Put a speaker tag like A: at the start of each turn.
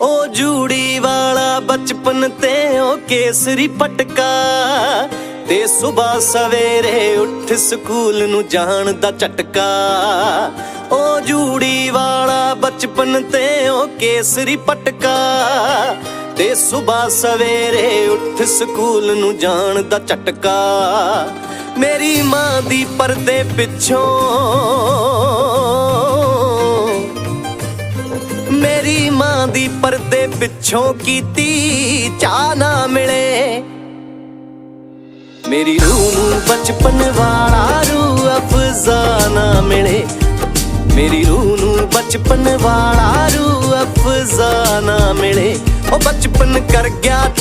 A: ਉਹ ਜੂੜੀ ਵਾਲਾ ਬਚਪਨ ਤੇ ਉਹ ਕੇਸਰੀ ਪਟਕਾ ਤੇ ਸਵੇਰ ਸਵੇਰੇ ਉੱਠ ਸਕੂਲ ਨੂੰ ਜਾਣ ਦਾ ਝਟਕਾ। ਉਹ ਜੂੜੀ ਵਾਲਾ ਬਚਪਨ ਤੇ ਉਹ ਕੇਸਰੀ ਪਟਕਾ ਤੇ ਸਵੇਰ ਸਵੇਰੇ ਉੱਠ ਸਕੂਲ ਨੂੰ ਜਾਣ ਦਾ ਝਟਕਾ। ਮੇਰੀ ਮਾਂ ਦੀ ਪਰਦੇ ਪਿੱਛੋਂ ਦੀ ਪਰਦੇ ਪਿੱਛੋਂ ਕੀਤੀ ਚਾ ਨਾ ਮਿਲੇ। ਮੇਰੀ ਰੂਹ ਨੂੰ ਬਚਪਨ ਵਾਲਾ ਰੂਹ ਅਫਜ਼ਾ ਨਾ ਮਿਲੇ। ਮੇਰੀ ਰੂਹ ਨੂੰ ਬਚਪਨ ਵਾਲਾ ਰੂਹ ਅਫਜ਼ਾ ਨਾ ਮਿਲੇ।